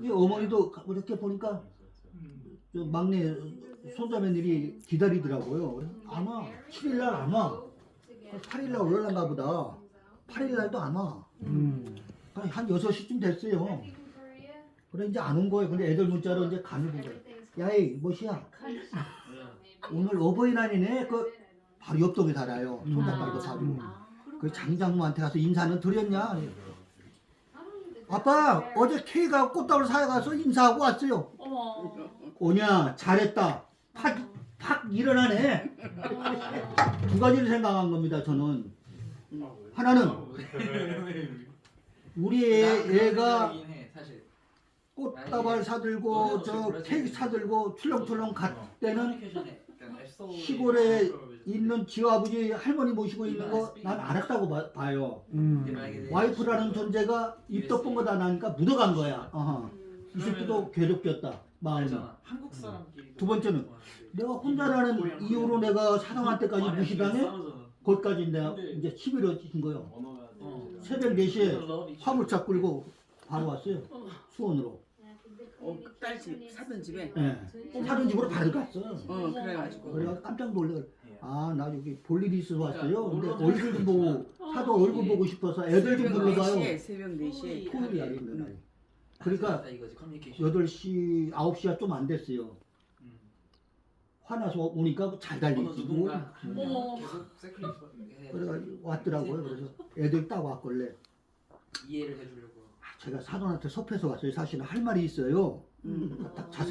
이 어머니도 이렇게 보니까 저 막내 손자매들이 기다리더라고요. 그래서 안 와. 7일 날안 와. 8일 날 올라간가 보다. 8일 날도 안 와. 음. 한 6시쯤 됐어요. 그래 이제 안 온 거예요. 근데 애들 문자로 이제 가는 거예요. 야이 뭐시야? 오늘 어버이날이네. 그 바로 옆동에 살아요. 손자딸도 살고. 그 장장모한테 가서 인사는 드렸냐? 아빠 어제 케이크하고 꽃다발 사가서 인사하고 왔어요. 어머. 오냐 잘했다. 팍, 팍 일어나네. 두 가지를 생각한 겁니다. 저는 하나는 우리 애, 애가 꽃다발 사들고 저 케이크 사들고 출렁출렁 갈 때는 시골에 있는 지 아버지 할머니 모시고 있는 거 난 알았다고 봐, 봐요. 음. 와이프라는 존재가 입 덮은 거다 나니까 묻어간 거야. 어허. 이 새끼도 괴롭혔다. 마음이. 한국 사람끼리 두 번째는 내가 혼자라는 이유로 내가 사랑할 때까지 무시당해? 거기까지 내가 이제 11월 인 거예요. 새벽 4시에 화물차 끌고 바로 왔어요. 수원으로. 어, 딸집 사던 집에. 예. 사는 집으로 바로 갔어. 어 그래가지고. 그래가 깜짝 놀래. 아, 나 여기 볼 일이 있어서 왔어요. 근데 얼굴 좀 보고, 사도 얼굴 보고 싶어서 애들 좀 새벽 불러봐요. 4시에 새벽 4시에. 토요일이야, 이런 날이. 그러니까 이거지 커뮤니케이션 8시, 9시가 좀 안 됐어요. 화나서 오니까 잘 달리지. 뭐. 어머. 계속 세크리프 그래가지고 왔더라고요. 그래서 애들 딱 왔걸래. 이해를 해주려고 제가 사돈한테 섭해서 왔어요. 사실은 할 말이 있어요. 음. 딱 자세